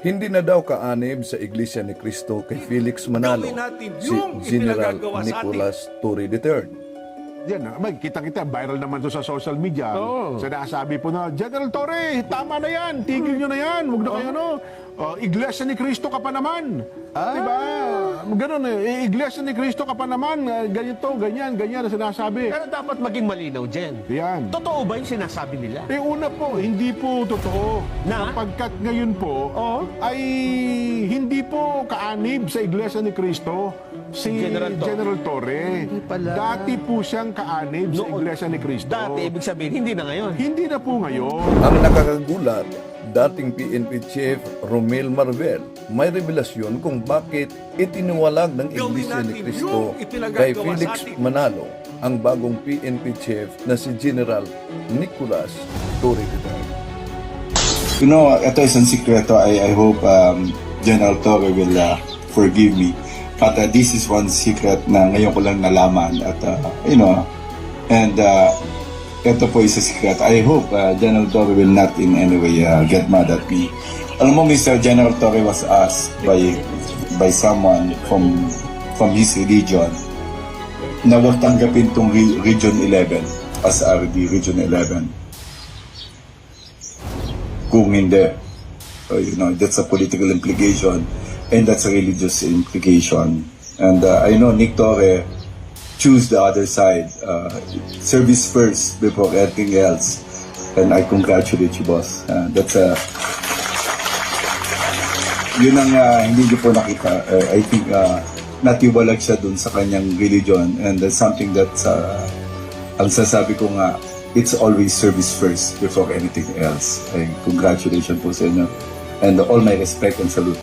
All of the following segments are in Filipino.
Hindi na daw kaanib sa Iglesia ni Cristo kay Felix Manalo si General sa. Nicolas Torre III. Yan, ah, may kita-kita, viral naman to sa social media. Sinasabi po na, General Torre, tama na yan, tigil nyo na yan, huwag na kayo ano. Oh, iglesia ni Cristo ka pa naman. Diba? Ganun eh, iglesia ni Cristo ka pa naman, ah, ganito, ganyan, ganyan na sinasabi. Pero dapat maging malinaw, Jen. Yan. Totoo ba yung sinasabi nila? Eh una po, hindi po totoo. Na? Sapagkat ngayon po, Oo. ay hindi po kaanib sa Iglesia ni Cristo si General General, Torre. Torre. Dati po siyang kaanib sa Noon. Iglesia ni Cristo. Dati, ibig sabihin, hindi na ngayon. Hindi na po ngayon. Ang nakakagulat, dating PNP Chief Romel Marvel may revelasyon kung bakit itiniwalag ng Iglesia ni Cristo kay Felix. Manalo ang bagong PNP Chief na si General Nicolas Torre. You know, ito isang sikreto. I, I hope um, General Torre will uh, forgive me. But uh, this is one secret na ngayon ko lang nalaman. At, uh, you know, and uh, ito po isa secret. I hope uh, General Torre will not in any way uh, get mad at me. Alam mo, Mr. General Torre was asked by by someone from from his religion na huwag tanggapin tong re- Region 11 as RD Region 11 kung hindi. So, you know, that's a political implication and that's a religious implication. And uh, I know Nick Torre choose the other side. Uh, service first before anything else. And I congratulate you, boss. Uh, that's a... Yun ang uh, hindi niyo po nakita. Uh, I think uh, natiwalag siya dun sa kanyang religion and that's something that's uh, ang sasabi ko nga, it's always service first before anything else. Ay, congratulations po sa inyo. And all my respect and salute.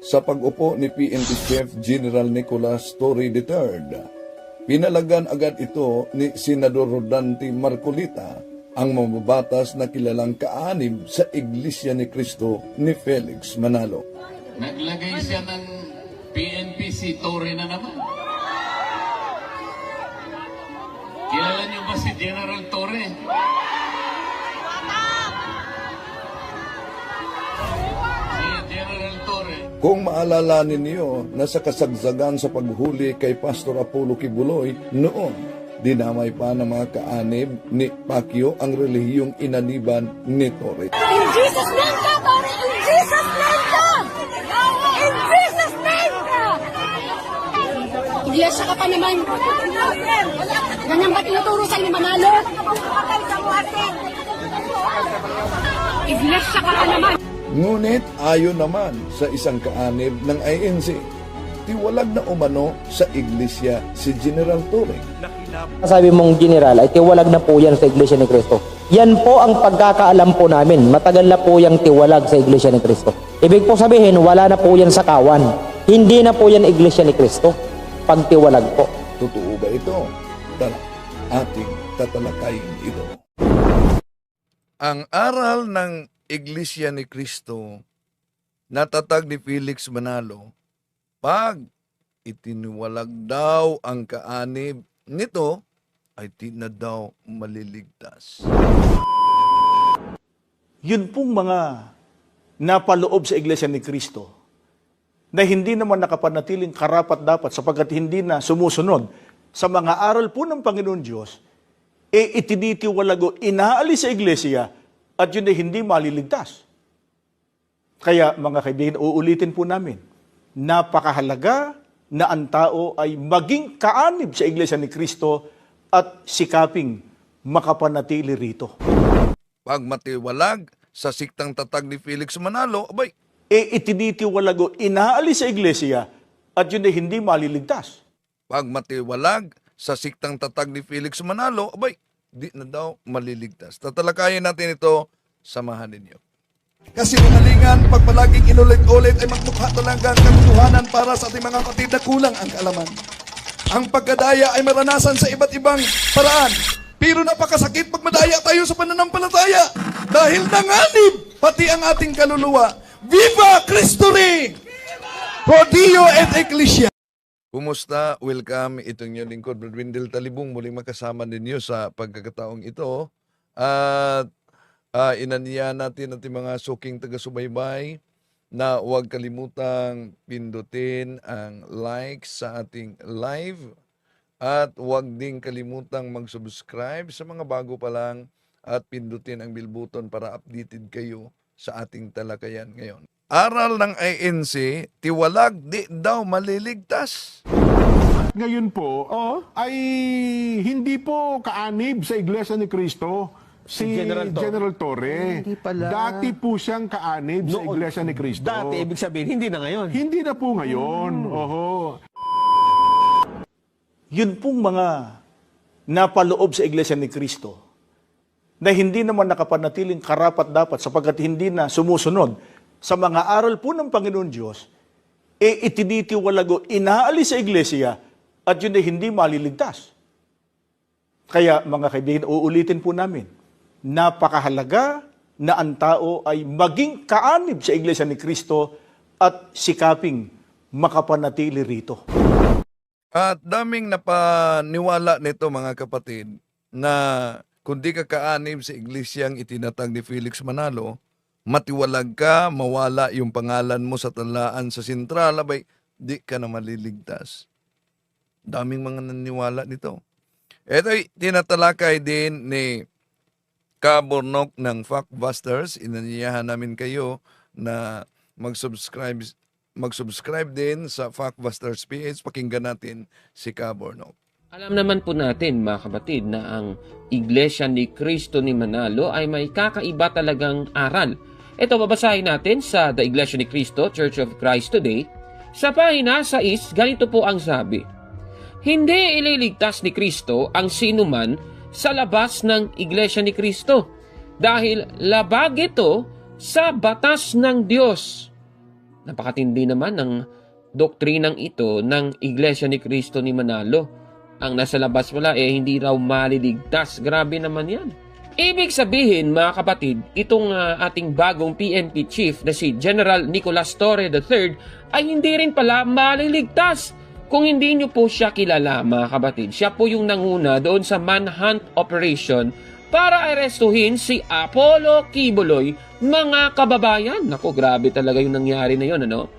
Sa pag-upo ni PNP Chief General Nicolas Torre III, pinalagan agad ito ni Senador Rodante Marcolita ang mababatas na kilalang kaanib sa Iglesia ni Cristo ni Felix Manalo. Naglagay siya ng PNP si Torre na naman. Kilala niyo ba si General Torre? Kung maalala ninyo na sa kasagsagan sa paghuli kay Pastor Apollo Kibuloy noon, dinamay pa ng mga kaanib ni Pacquiao ang relihiyong inaniban ni Torre. In Jesus' name ka, Tony! In Jesus' name ka! In Jesus' name ka! Iglesia ka pa naman. Ganyan ba tinuturo sa ni Manalo? Iglesia ka pa naman. Ngunit ayon naman sa isang kaanib ng INC, tiwalag na umano sa iglesia si General Torre. Sabi mong general ay tiwalag na po yan sa Iglesia ni Cristo. Yan po ang pagkakaalam po namin. Matagal na po yung tiwalag sa Iglesia ni Cristo. Ibig po sabihin, wala na po yan sa kawan. Hindi na po yan Iglesia ni Cristo. Pagtiwalag po. Totoo ba ito? Tara, ating tatalakayin ito. Ang aral ng Iglesia ni Cristo, natatag ni Felix Manalo, pag itiniwalag daw ang kaanib nito, ay di na daw maliligtas. Yun pong mga napaloob sa Iglesia ni Cristo na hindi naman nakapanatiling karapat dapat sapagkat hindi na sumusunod sa mga aral po ng Panginoon Diyos, e itinitiwalago, inaalis sa Iglesia at yun ay hindi maliligtas. Kaya mga kaibigan, uulitin po namin, napakahalaga na ang tao ay maging kaanib sa Iglesia ni Kristo at sikaping makapanatili rito. Pag matiwalag sa siktang tatag ni Felix Manalo, abay, e itinitiwalago, inaalis sa iglesia at yun ay hindi maliligtas. pag matiwalag sa siktang tatag ni Felix Manalo, abay, di na daw maliligtas. Tatalakayin natin ito, samahan ninyo. Kasi umalingan, pag palaging inulit-ulit ay magmukha talaga ang katotohanan para sa ating mga kapatid na kulang ang kaalaman. Ang pagkadaya ay maranasan sa iba't ibang paraan. Pero napakasakit pag madaya tayo sa pananampalataya. Dahil nanganib pati ang ating kaluluwa. Viva Cristo Rey! Pro Dio et Ecclesia! Kumusta? Welcome. Itong inyong lingkod, Brad Windel Talibong. Muling makasama ninyo sa pagkakataong ito. At Ah, inaniya natin ating mga suking taga-subaybay na huwag kalimutang pindutin ang like sa ating live at huwag din kalimutang mag-subscribe sa mga bago pa lang at pindutin ang bell button para updated kayo sa ating talakayan ngayon. Aral ng INC, tiwalag di daw maliligtas. Ngayon po, ay hindi po kaanib sa Iglesia ni Cristo si Si General General, Torre. Torre. Hindi pala. Dati po siyang kaanib sa Noon. Iglesia ni Cristo. Dati, ibig sabihin, hindi na ngayon. Hindi na po ngayon. Oho. Yun pong mga napaloob sa Iglesia ni Kristo na hindi naman nakapanatiling karapat dapat sapagkat hindi na sumusunod sa mga aral po ng Panginoon Diyos, e itinitiwalago, inaalis sa Iglesia at yun ay hindi maliligtas. Kaya mga kaibigan, uulitin po namin, napakahalaga na ang tao ay maging kaanib sa Iglesia ni Kristo at sikaping makapanatili rito. At daming napaniwala nito mga kapatid na kung di ka kaanib sa iglesyang itinatag ni Felix Manalo, matiwalag ka, mawala yung pangalan mo sa talaan sa sentral, abay, di ka na maliligtas. Daming mga naniwala nito. Ito'y tinatalakay din ni Kaburnok ng Factbusters. Inaniyahan namin kayo na mag-subscribe mag-subscribe din sa Factbusters PH. Pakinggan natin si Kaburnok. Alam naman po natin mga kapatid na ang Iglesia ni Cristo ni Manalo ay may kakaiba talagang aral. Ito babasahin natin sa The Iglesia ni Cristo, Church of Christ Today. Sa pahina 6, ganito po ang sabi. Hindi ililigtas ni Kristo ang sinuman sa labas ng Iglesia ni Kristo dahil labag ito sa batas ng Diyos. Napakatindi naman ng doktrinang ito ng Iglesia ni Cristo ni Manalo. Ang nasa labas wala eh hindi raw maliligtas. Grabe naman yan. Ibig sabihin mga kapatid, itong ah, ating bagong PNP chief na si General Nicolas Torre III ay hindi rin pala maliligtas. Kung hindi nyo po siya kilala mga kapatid, siya po yung nanguna doon sa manhunt operation para arestuhin si Apollo Kibuloy, mga kababayan. Naku, grabe talaga yung nangyari na yun, ano?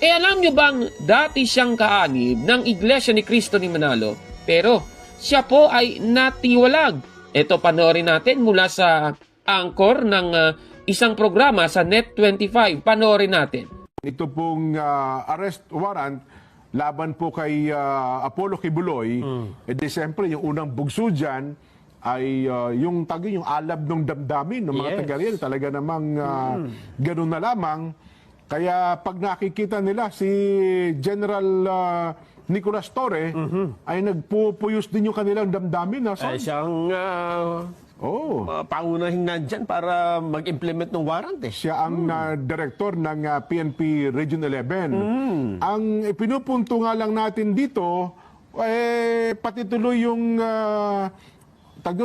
Eh alam nyo bang dati siyang kaanib ng Iglesia ni Cristo ni Manalo, pero siya po ay natiwalag. Ito panoorin natin mula sa anchor ng ah, isang programa sa Net25. Panoorin natin. Ito pong ah, arrest warrant laban po kay ah, Apollo Kibuloy, eh di siyempre yung unang bugso dyan ay ah, yung tagi yung alab ng damdamin ng mga Yes. taga riyan. Talaga namang ah, ganun na lamang. Kaya pag nakikita nila si General ah, Nicolas Torre, ay nagpupuyos din yung kanilang damdamin. Ha, Ay, siyang uh, oh. paunahing nandyan para mag-implement ng warrant eh. Siya ang ah, director ng ah, PNP Region 11. Ang pinupunto nga lang natin dito, eh, pati tuloy yung ah, tag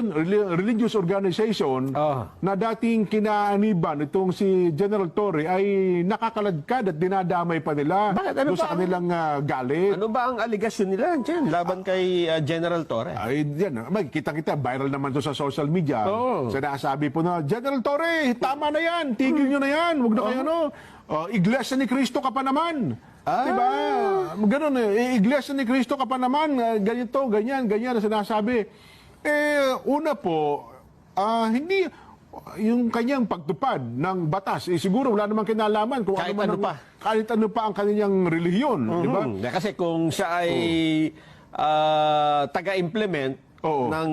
religious organization Ah. na dating kinaaniban itong si General Torre ay nakakaladkad at dinadamay pa nila Bakit? Ano ba sa ang- kanilang ah, galit. Ano ba ang aligasyon nila dyan laban kay uh, General Torre? Ay, yan. May kita-kita, viral naman to sa social media. Oo. Sinasabi po na, General Torre, tama na yan. Tigil nyo na yan. Huwag na kayo, ano. Oh, iglesia ni Cristo ka pa naman. Diba? Ganun eh. Iglesia ni Cristo ka pa naman. Ah, ganito, ganyan, ganyan na sinasabi. Eh, una po, ah, hindi, yung kanyang pagtupad ng batas, eh, siguro wala namang kinalaman kung Kahit ano, man ano ang- pa. kahit ano pa ang kanyang relihiyon. Di ba? Mhm. Kasi kung siya ay ah, taga-implement Oo. ng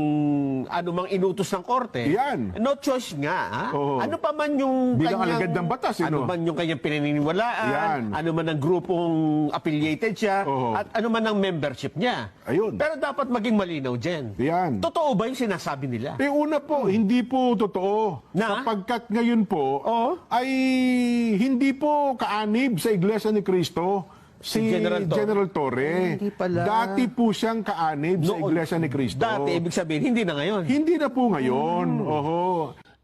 anumang inutos ng korte, Yan. no choice nga. ha? Oo. Ano pa man yung Bilang kanyang, alagad ng batas, eh, ano no? man yung kanyang pinaniniwalaan, Yan. ano man ang grupong affiliated siya, Oo. at ano man ang membership niya. Ayun. Pero dapat maging malinaw dyan. Yan. Totoo ba yung sinasabi nila? Eh una po, hindi po totoo. Na? Sapagkat ngayon po, Oo. ay hindi po kaanib sa Iglesia ni Cristo si Si General General Torre. Hindi pala. Dati po siyang kaanib sa Noon. Iglesia ni Cristo. Dati, ibig sabihin, hindi na ngayon. Hindi na po ngayon. Oho.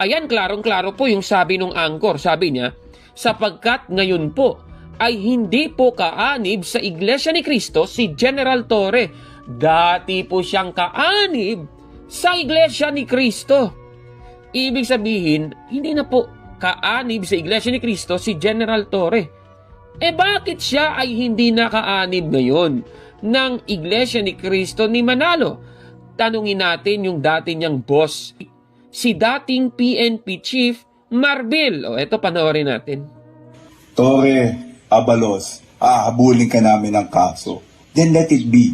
Ayan, klarong-klaro po yung sabi nung angkor. Sabi niya, sapagkat ngayon po ay hindi po kaanib sa Iglesia ni Cristo si General Torre. Dati po siyang kaanib sa Iglesia ni Cristo. Ibig sabihin, hindi na po kaanib sa Iglesia ni Cristo si General Torre. Eh bakit siya ay hindi nakaanib ngayon ng Iglesia ni Cristo ni Manalo? Tanungin natin yung dati niyang boss, si dating PNP Chief Marbil. O eto panoorin natin. Tore, Abalos, ahabulin ka namin ng kaso. Then let it be.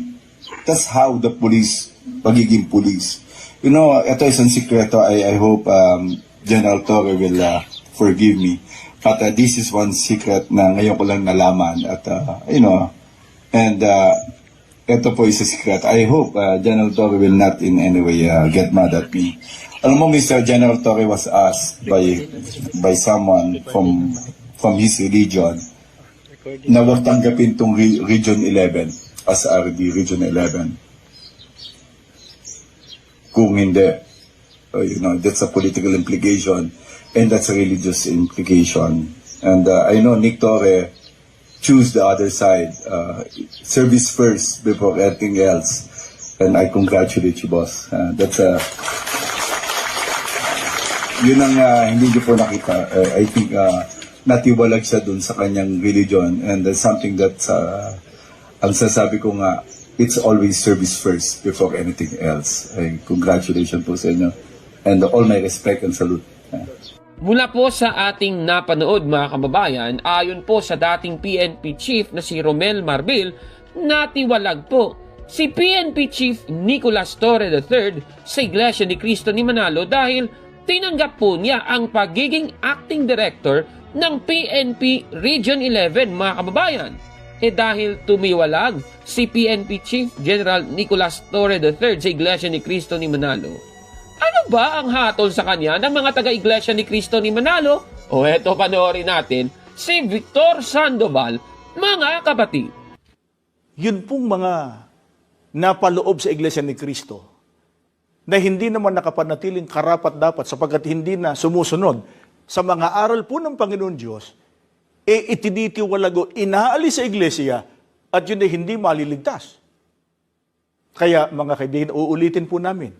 That's how the police, pagiging police. You know, ito isang sikreto. I, I hope um, General Torre will uh, forgive me. But uh, this is one secret na ngayon ko lang nalaman. At, uh, you know, and uh, ito po isa secret. I hope uh, General Torre will not in any way uh, get mad at me. Alam mo, Mr. General Torre was asked by by someone from from his religion na huwag tanggapin tong re- Region 11 as RD Region 11. Kung hindi, uh, you know, that's a political implication and that's a religious implication. And uh, I know Nick Torre choose the other side. Uh, service first before anything else. And I congratulate you, boss. Uh, that's a... yun ang uh, hindi niyo po nakita. Uh, I think uh, natiwalag siya dun sa kanyang religion and that's something that uh, ang sasabi ko nga, it's always service first before anything else. Ay, congratulations po sa inyo. And all my respect and salute. Uh, Mula po sa ating napanood mga kababayan, ayon po sa dating PNP Chief na si Romel Marbil, natiwalag po si PNP Chief Nicolas Torre III sa Iglesia ni Cristo ni Manalo dahil tinanggap po niya ang pagiging acting director ng PNP Region 11 mga kababayan. Eh dahil tumiwalag si PNP Chief General Nicolas Torre III sa Iglesia ni Cristo ni Manalo, ano ba ang hatol sa kanya ng mga taga-iglesia ni Cristo ni Manalo? O eto panoorin natin, si Victor Sandoval, mga kapatid. Yun pong mga napaloob sa Iglesia ni Kristo na hindi naman nakapanatiling karapat dapat sapagkat hindi na sumusunod sa mga aral po ng Panginoon Diyos, e itinitiwalago, inaalis sa Iglesia at yun ay hindi maliligtas. Kaya mga kaibigan, uulitin po namin,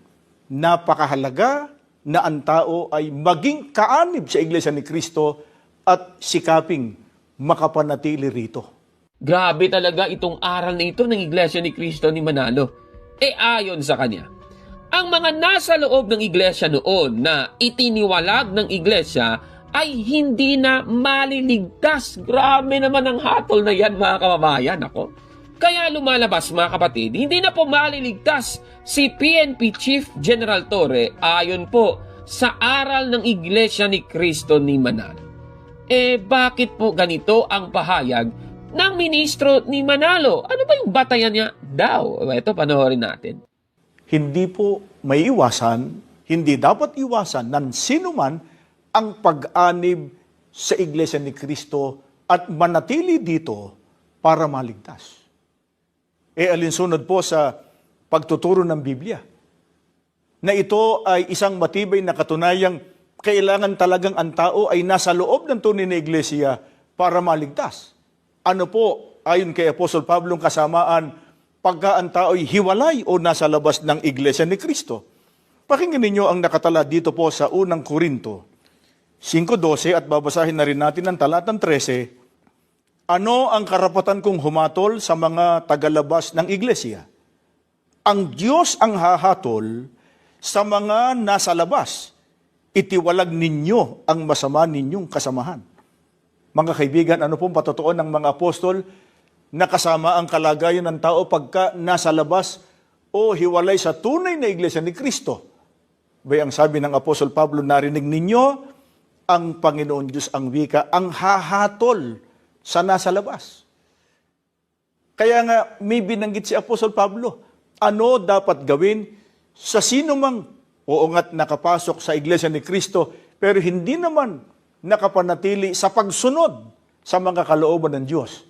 napakahalaga na ang tao ay maging kaanib sa Iglesia ni Kristo at sikaping makapanatili rito. Grabe talaga itong aral na ito ng iglesia ni Cristo ni Manalo. E ayon sa kanya, ang mga nasa loob ng iglesia noon na itiniwalag ng iglesia ay hindi na maliligtas. Grabe naman ang hatol na yan mga kababayan. Ako. Kaya lumalabas mga kapatid, hindi na po maliligtas si PNP Chief General Torre ayon po sa aral ng Iglesia ni Cristo ni Manalo. Eh bakit po ganito ang pahayag ng ministro ni Manalo? Ano ba yung batayan niya daw? Ito panoorin natin. Hindi po may iwasan, hindi dapat iwasan ng sino man ang pag-anib sa Iglesia ni Kristo at manatili dito para maligtas. E alinsunod po sa pagtuturo ng Biblia na ito ay isang matibay na katunayang kailangan talagang ang tao ay nasa loob ng tunay na iglesia para maligtas. Ano po, ayon kay Apostol Pablo, kasamaan pagka ang tao ay hiwalay o nasa labas ng iglesia ni Kristo. Pakinggan ninyo ang nakatala dito po sa unang Korinto 5.12 at babasahin na rin natin ang talatang 13. Ano ang karapatan kong humatol sa mga tagalabas ng iglesia? Ang Diyos ang hahatol sa mga nasa labas. Itiwalag ninyo ang masama ninyong kasamahan. Mga kaibigan, ano pong patotoon ng mga apostol na kasama ang kalagayan ng tao pagka nasa labas o hiwalay sa tunay na iglesia ni Kristo? Bay ang sabi ng Apostol Pablo, narinig ninyo ang Panginoon Diyos ang wika, ang hahatol sa nasa labas. Kaya nga may binanggit si Apostol Pablo, ano dapat gawin sa sino mang oo nga't nakapasok sa iglesia ni Kristo pero hindi naman nakapanatili sa pagsunod sa mga kalooban ng Diyos.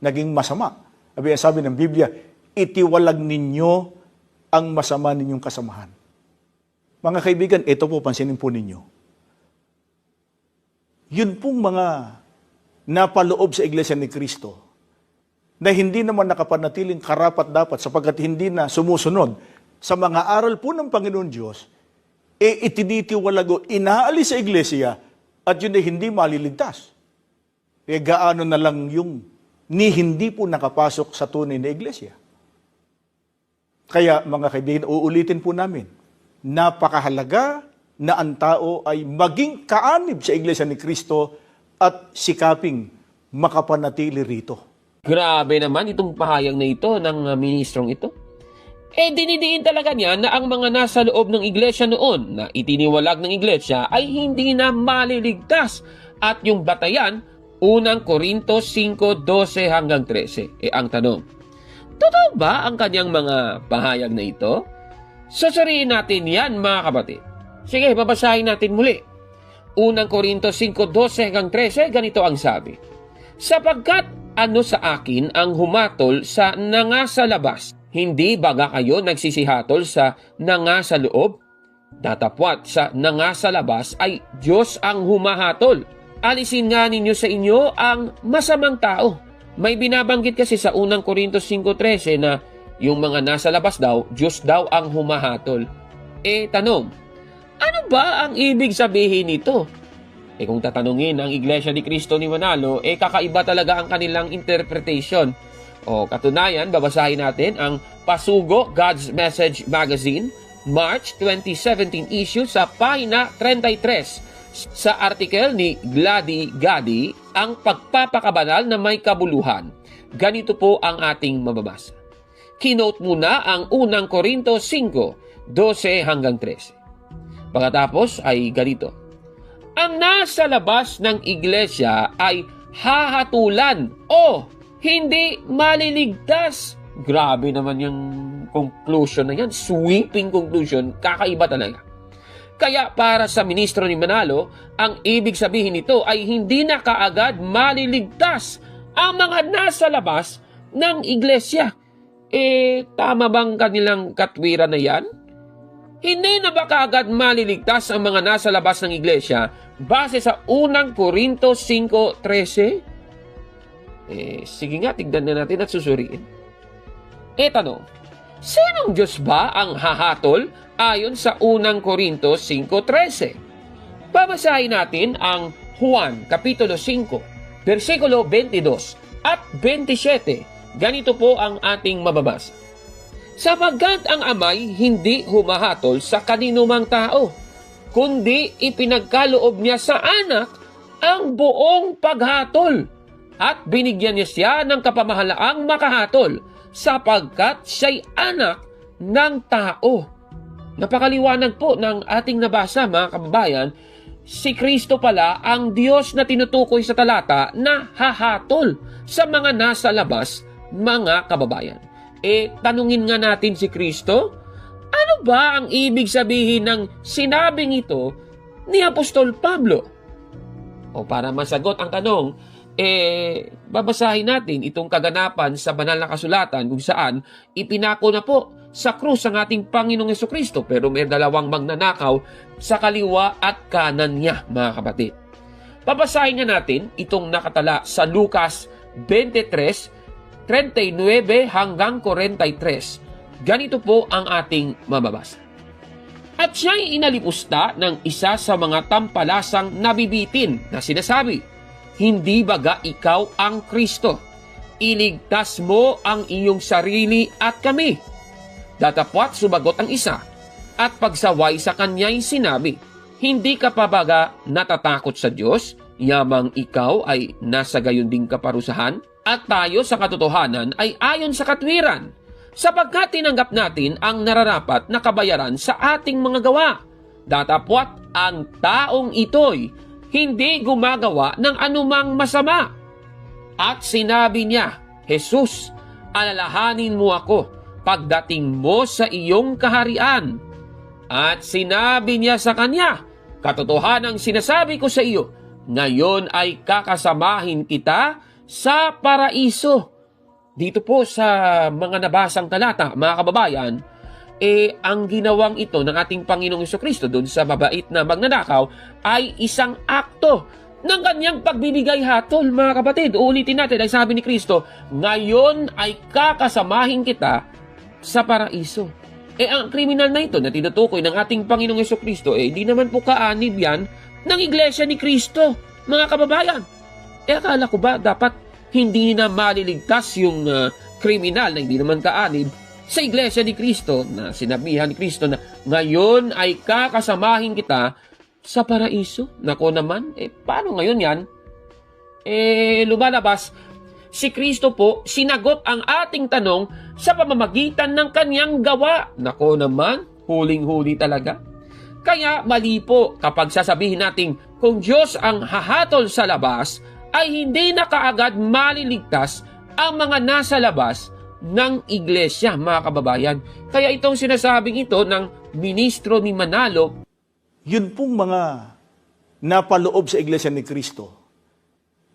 Naging masama. Sabi, sabi ng Biblia, itiwalag ninyo ang masama ninyong kasamahan. Mga kaibigan, ito po, pansinin po ninyo. Yun pong mga napaloob sa iglesia ni Kristo na hindi naman nakapanatiling karapat dapat sapagkat hindi na sumusunod sa mga aral po ng Panginoon Diyos, e itinitiwalag o inaalis sa iglesia at yun ay hindi maliligtas. E gaano na lang yung ni hindi po nakapasok sa tunay na iglesia. Kaya mga kaibigan, uulitin po namin, napakahalaga na ang tao ay maging kaanib sa iglesia ni Kristo at sikaping makapanatili rito. Grabe naman itong pahayag na ito ng uh, ministrong ito. Eh dinidiin talaga niya na ang mga nasa loob ng iglesia noon na itiniwalag ng iglesia ay hindi na maliligtas at yung batayan unang Korinto 5:12 hanggang 13. Eh ang tanong, totoo ba ang kanyang mga pahayag na ito? Susuriin natin yan mga kapatid. Sige, babasahin natin muli. Unang Korinto 5:12 hanggang 13, ganito ang sabi. Sapagkat ano sa akin ang humatol sa nanga sa labas, hindi baga kayo nagsisihatol sa nanga sa loob? Datapwat sa nanga sa labas ay Diyos ang humahatol. Alisin nga ninyo sa inyo ang masamang tao. May binabanggit kasi sa unang Korinto 5.13 na yung mga nasa labas daw, Diyos daw ang humahatol. Eh, tanong, ano ba ang ibig sabihin nito? Eh kung tatanungin ang Iglesia ni Cristo ni Manalo, eh kakaiba talaga ang kanilang interpretation. O katunayan, babasahin natin ang Pasugo God's Message Magazine, March 2017 issue sa pahina 33 sa artikel ni Glady Gadi, ang pagpapakabanal na may kabuluhan. Ganito po ang ating mababasa. Kinote muna ang unang Korinto 5, 12 hanggang 13. Pagkatapos ay ganito. Ang nasa labas ng iglesia ay hahatulan o hindi maliligtas. Grabe naman yung conclusion na yan. Sweeping conclusion. Kakaiba talaga. Kaya para sa ministro ni Manalo, ang ibig sabihin nito ay hindi na kaagad maliligtas ang mga nasa labas ng iglesia. Eh, tama bang kanilang katwiran na yan? Hindi na ba kaagad maliligtas ang mga nasa labas ng iglesia base sa unang Korinto 5.13? Eh, sige nga, tignan na natin at susuriin. Eh, tanong, sinong Diyos ba ang hahatol ayon sa unang Korinto 5.13? Babasahin natin ang Juan Kapitulo 5, versikulo 22 at 27. Ganito po ang ating mababasa. Sapagkat ang amay hindi humahatol sa kaninumang tao, kundi ipinagkaloob niya sa anak ang buong paghatol at binigyan niya siya ng kapamahalaang makahatol sapagkat siya'y anak ng tao. Napakaliwanag po ng ating nabasa mga kababayan, si Kristo pala ang Diyos na tinutukoy sa talata na hahatol sa mga nasa labas mga kababayan. Eh, tanungin nga natin si Kristo, ano ba ang ibig sabihin ng sinabing ito ni Apostol Pablo? O para masagot ang tanong, eh, babasahin natin itong kaganapan sa banal na kasulatan kung saan ipinako na po sa krus ang ating Panginoong Yeso Kristo pero may dalawang magnanakaw sa kaliwa at kanan niya, mga kapatid. Babasahin nga natin itong nakatala sa Lucas 23, 39 hanggang 43. Ganito po ang ating mababasa. At siya'y inalipusta ng isa sa mga tampalasang nabibitin na sinasabi, Hindi baga ikaw ang Kristo? Iligtas mo ang iyong sarili at kami. Datapwat sumagot ang isa, at pagsaway sa kanya'y sinabi, Hindi ka pa baga natatakot sa Diyos, yamang ikaw ay nasa gayon ding kaparusahan? At tayo sa katotohanan ay ayon sa katwiran, sapagkat tinanggap natin ang nararapat na kabayaran sa ating mga gawa. Datapwat ang taong ito'y hindi gumagawa ng anumang masama. At sinabi niya, Jesus, alalahanin mo ako pagdating mo sa iyong kaharian. At sinabi niya sa kanya, Katotohanang sinasabi ko sa iyo, ngayon ay kakasamahin kita sa paraiso. Dito po sa mga nabasang talata, mga kababayan, eh ang ginawang ito ng ating Panginoong Kristo doon sa mabait na magnanakaw ay isang akto ng kanyang pagbibigay hatol, mga kapatid. Ulitin natin, ang sabi ni Kristo, ngayon ay kakasamahin kita sa paraiso. Eh ang kriminal na ito na tinutukoy ng ating Panginoong Kristo, eh di naman po kaanib yan ng Iglesia ni Kristo, mga kababayan. Eh akala ko ba dapat hindi na maliligtas yung ah, kriminal na hindi naman kaanib sa Iglesia ni Kristo na sinabihan ni Kristo na ngayon ay kakasamahin kita sa paraiso. Nako naman, eh paano ngayon yan? Eh lumalabas, si Kristo po sinagot ang ating tanong sa pamamagitan ng kanyang gawa. Nako naman, huling-huli talaga. Kaya mali po kapag sasabihin natin kung Diyos ang hahatol sa labas, ay hindi na kaagad maliligtas ang mga nasa labas ng iglesia, mga kababayan. Kaya itong sinasabing ito ng ministro ni Manalo, Yun pong mga napaloob sa Iglesia ni Kristo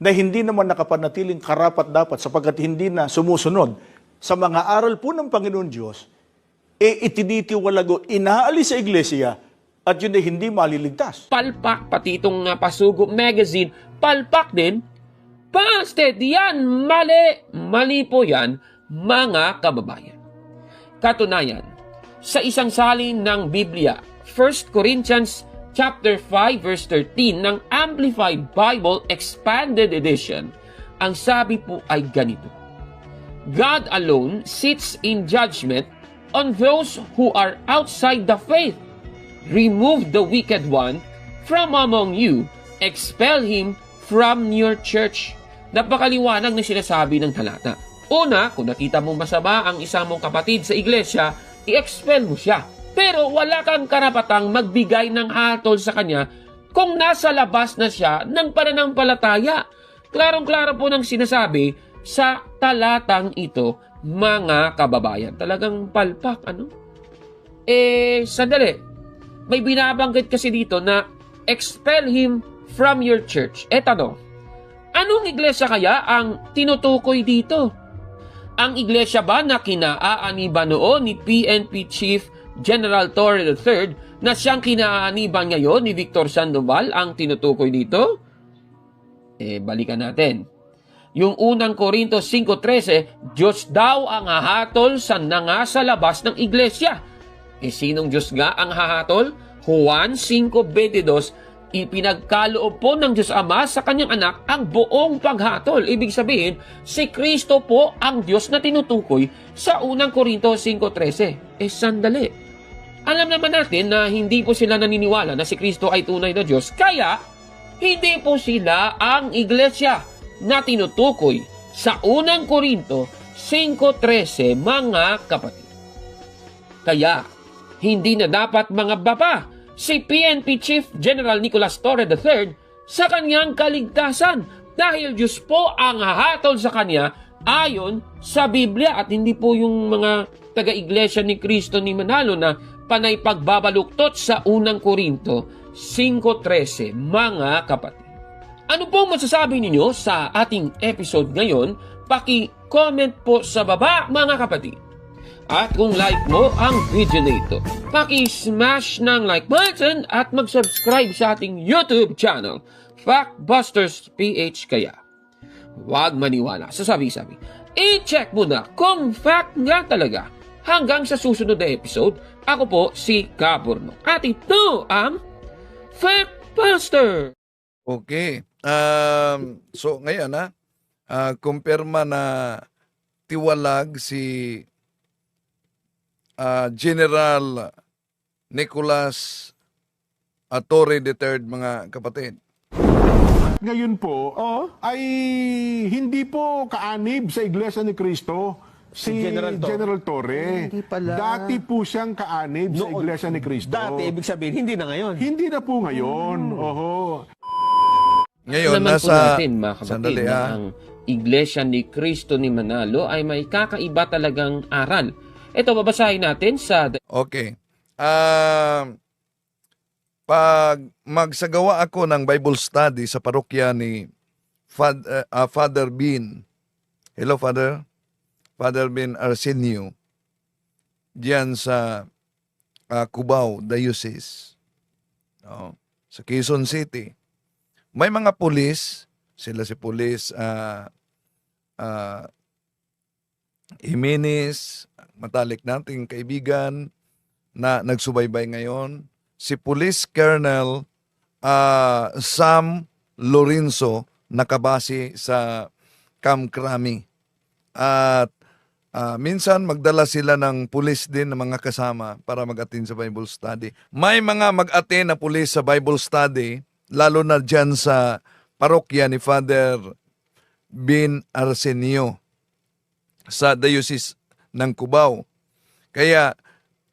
na hindi naman nakapanatiling karapat dapat sapagkat hindi na sumusunod sa mga aral po ng Panginoon Diyos, e itinitiwalago, inaalis sa Iglesia at yun ay hindi maliligtas. palpak, pati itong uh, Pasugo Magazine, palpak din. Busted! Yan! Mali! Mali po yan, mga kababayan. Katunayan, sa isang salin ng Biblia, 1 Corinthians chapter 5 verse 13 ng Amplified Bible Expanded Edition, ang sabi po ay ganito. God alone sits in judgment on those who are outside the faith remove the wicked one from among you, expel him from your church. Napakaliwanag na sinasabi ng talata. Una, kung nakita mong masama ang isang mong kapatid sa iglesia, i-expel mo siya. Pero wala kang karapatang magbigay ng hatol sa kanya kung nasa labas na siya ng pananampalataya. Klarong-klaro po ng sinasabi sa talatang ito, mga kababayan. Talagang palpak, ano? Eh, sandali may binabanggit kasi dito na expel him from your church. E tanong, anong iglesia kaya ang tinutukoy dito? Ang iglesia ba na kinaaaniban noon ni PNP Chief General Torre III na siyang kinaaaniban ngayon ni Victor Sandoval ang tinutukoy dito? Eh, balikan natin. Yung unang Korinto 5.13, Diyos daw ang hahatol sa nanga sa labas ng iglesia. E sinong Diyos nga ang hahatol? Juan 5.22, ipinagkaloob po ng Diyos Ama sa kanyang anak ang buong paghatol. Ibig sabihin, si Kristo po ang Diyos na tinutukoy sa unang Korinto 5.13. Eh sandali. Alam naman natin na hindi po sila naniniwala na si Kristo ay tunay na Diyos, kaya hindi po sila ang iglesia na tinutukoy sa unang Korinto 5.13 mga kapatid. Kaya, hindi na dapat mga baba si PNP Chief General Nicolas Torre III sa kanyang kaligtasan dahil Diyos po ang hahatol sa kanya ayon sa Biblia at hindi po yung mga taga-iglesia ni Kristo ni Manalo na panay pagbabaluktot sa unang Korinto 5.13 mga kapatid. Ano pong masasabi ninyo sa ating episode ngayon? Paki-comment po sa baba mga kapatid. At kung like mo ang video na ito, paki-smash ng like button at mag-subscribe sa ating YouTube channel, Factbusters PH kaya. Huwag maniwala sa sabi-sabi. I-check mo na kung fact nga talaga. Hanggang sa susunod na episode, ako po si Kaburno. At ito ang Factbuster! Okay. Um, so ngayon ha, ah, kumpirma na tiwalag si ah, General Nicolas Torre III mga kapatid. Ngayon po, ay hindi po kaanib sa Iglesia ni Cristo si, Si General General, Torre. Hindi pala. Dati po siyang kaanib sa Noon. Iglesia ni Cristo. Dati, ibig sabihin, hindi na ngayon. Hindi na po ngayon. Oho. Ngayon Alam naman po nasa natin, mga kapatid, Sandali, na ah. ang Iglesia ni Cristo ni Manalo ay may kakaiba talagang aral. Ito, babasahin natin sa Okay. Um, pag magsagawa ako ng Bible study sa parokya ni Fad- uh, uh, Father Bean. Hello, Father. Father Bean Arsenio. Diyan sa uh, Cubao, Diocese. Oo. sa Quezon City. May mga pulis, sila si pulis uh, uh, Jimenez, matalik nating kaibigan, na nagsubaybay ngayon, si Police Colonel ah, Sam Lorenzo nakabase sa Camp Crami. At ah, minsan magdala sila ng pulis din ng mga kasama para mag-attend sa Bible study. May mga mag-attend na pulis sa Bible study, lalo na dyan sa parokya ni Father Bin Arsenio sa Diocese ng Cubao. Kaya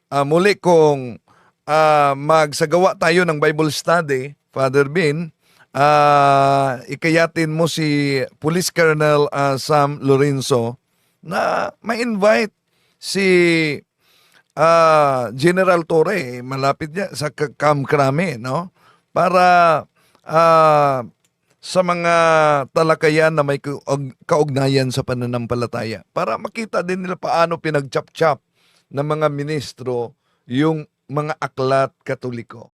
ah, muli kung ah, magsagawa tayo ng Bible study, Father Bin, ah, ikayatin mo si Police Colonel ah, Sam Lorenzo na ma-invite si ah, General Torre, eh, malapit niya sa Ka- Camp Crame, no? Para ah, sa mga talakayan na may kaug- kaugnayan sa pananampalataya para makita din nila paano pinagchap-chap ng mga ministro yung mga aklat katoliko.